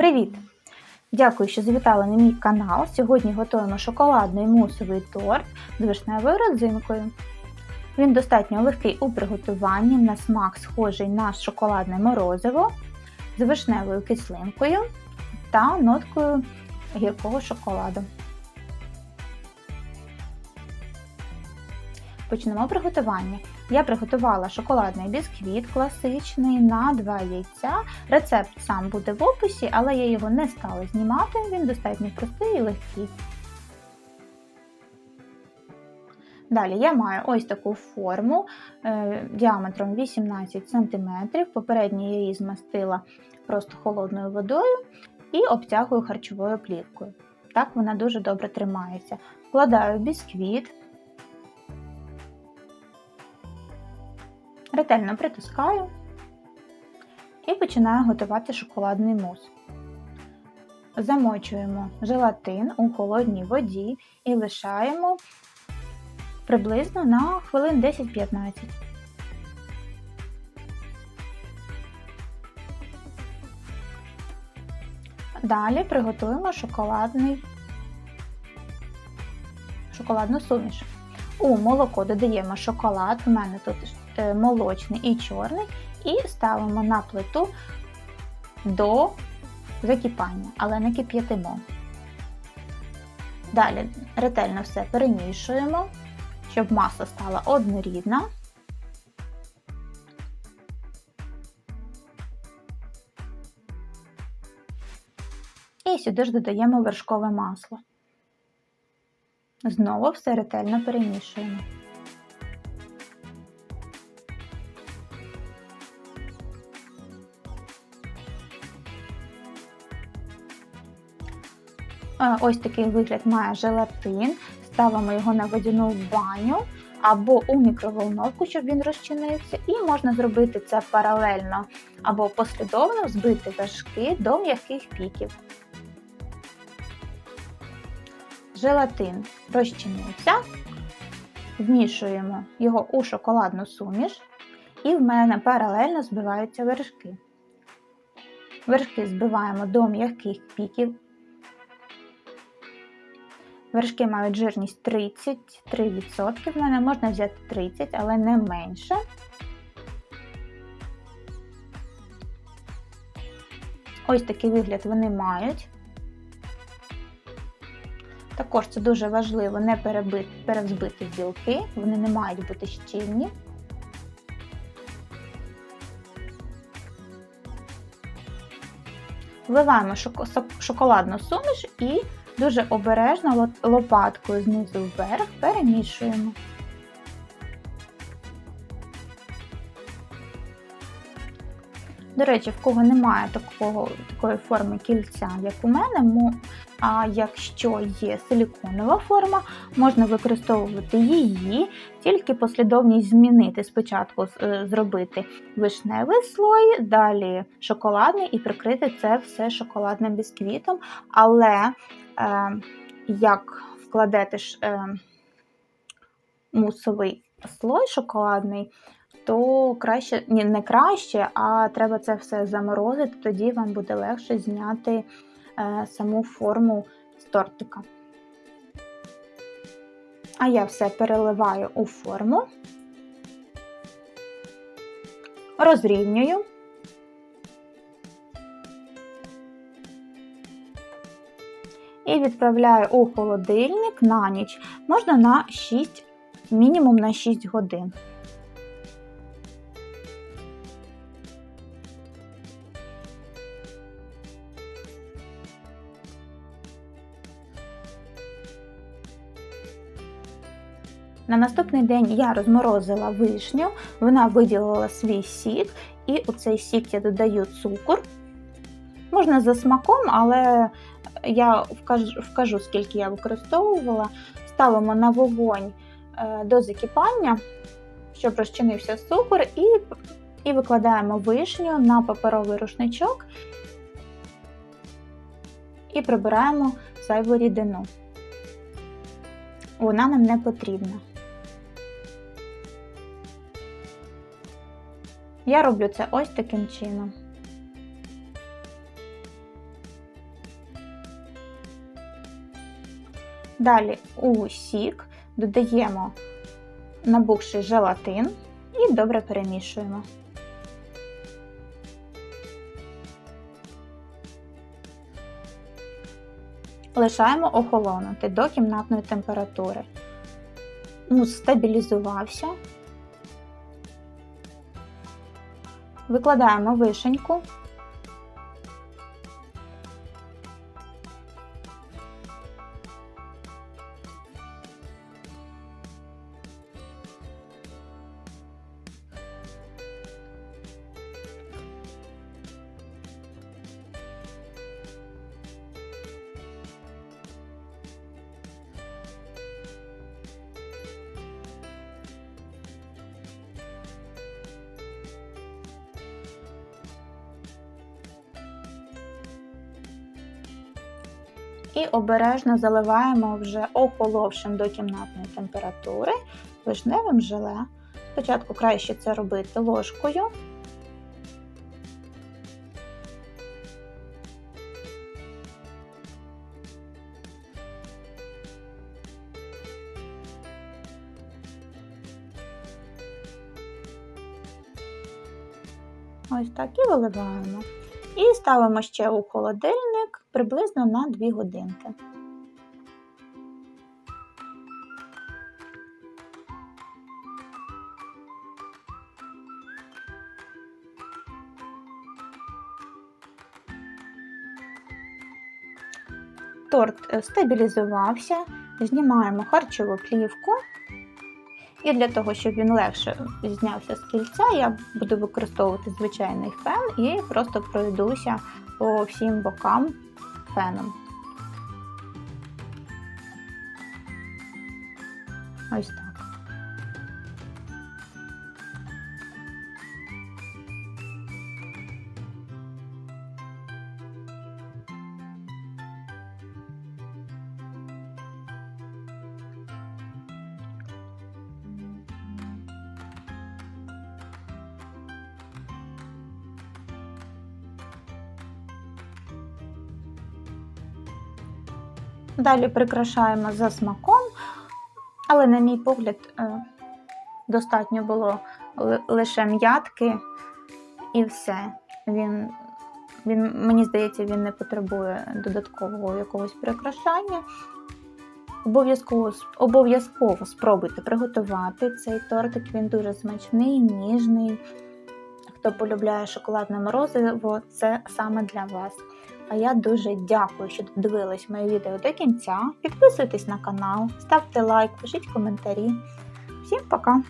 Привіт! Дякую, що завітали на мій канал. Сьогодні готуємо шоколадний мусовий торт з вишневою родзинкою. Він достатньо легкий у приготуванні, на смак схожий на шоколадне морозиво з вишневою кислинкою та ноткою гіркого шоколаду. Почнемо приготування. Я приготувала шоколадний бісквіт класичний на 2 яйця. Рецепт сам буде в описі, але я його не стала знімати, він достатньо простий і легкий. Далі я маю ось таку форму е, діаметром 18 см. Попередньо я її змастила просто холодною водою і обтягую харчовою плівкою. Так вона дуже добре тримається. Вкладаю бісквіт. Ретельно притискаю і починаю готувати шоколадний мус. Замочуємо желатин у холодній воді і лишаємо приблизно на хвилин 10-15. Далі приготуємо шоколадний, шоколадну суміш. У молоко додаємо шоколад, у мене тут молочний і чорний, і ставимо на плиту до закипання, але не кип'ятимо. Далі ретельно все перемішуємо, щоб маса стала однорідна. І сюди ж додаємо вершкове масло. Знову все ретельно перемішуємо. Ось такий вигляд має желатин. Ставимо його на водяну баню або у мікроволновку, щоб він розчинився. І можна зробити це паралельно або послідовно збити вершки до м'яких піків. Желатин розчинився, вмішуємо його у шоколадну суміш, і в мене паралельно збиваються вершки. Вершки збиваємо до м'яких піків. Вершки мають жирність 33%. В мене можна взяти 30, але не менше. Ось такий вигляд вони мають. Також це дуже важливо не перевзбити білки, вони не мають бути щільні. Вливаємо шоколадну суміш і дуже обережно лопаткою знизу вверх перемішуємо. До речі, в кого немає такого, такої форми кільця, як у мене, а якщо є силіконова форма, можна використовувати її, тільки послідовність змінити. Спочатку е, зробити вишневий слой, далі шоколадний і прикрити це все шоколадним бісквітом. Але е, як вкладете ж, е, мусовий слой шоколадний, то краще, ні, не краще, а треба це все заморозити, тоді вам буде легше зняти саму форму з тортика. А я все переливаю у форму, розрівнюю. І відправляю у холодильник на ніч, можна на 6, мінімум на 6 годин. На наступний день я розморозила вишню, вона виділила свій сік, і у цей сік я додаю цукор. Можна за смаком, але я вкажу, вкажу скільки я використовувала. Ставимо на вогонь е, до закипання, щоб розчинився цукор, і і викладаємо вишню на паперовий рушничок і прибираємо зайву рідину. Вона нам не потрібна. Я роблю це ось таким чином. Далі у сік додаємо набухший желатин і добре перемішуємо. Лишаємо охолонути до кімнатної температури. Мус стабілізувався. Викладаємо вишеньку. І обережно заливаємо вже охоловшим до кімнатної температури вишневим желе. Спочатку краще це робити ложкою. Ось так і виливаємо. І ставимо ще у холодильник приблизно на 2 годинки. Торт е, стабілізувався, знімаємо харчову плівку. І для того, щоб він легше знявся з кільця, я буду використовувати звичайний фен і просто пройдуся по всім бокам феном. Ось так. Далі прикрашаємо за смаком, але, на мій погляд, е, достатньо було лише м'ятки і все. Він, він, Мені здається, він не потребує додаткового якогось прикрашання. Обов'язково обов'язково спробуйте приготувати цей тортик, він дуже смачний, ніжний. Хто полюбляє шоколадне морозиво, це саме для вас. А я дуже дякую, що додивились моє відео до кінця. Підписуйтесь на канал, ставте лайк, пишіть коментарі. Всім пока!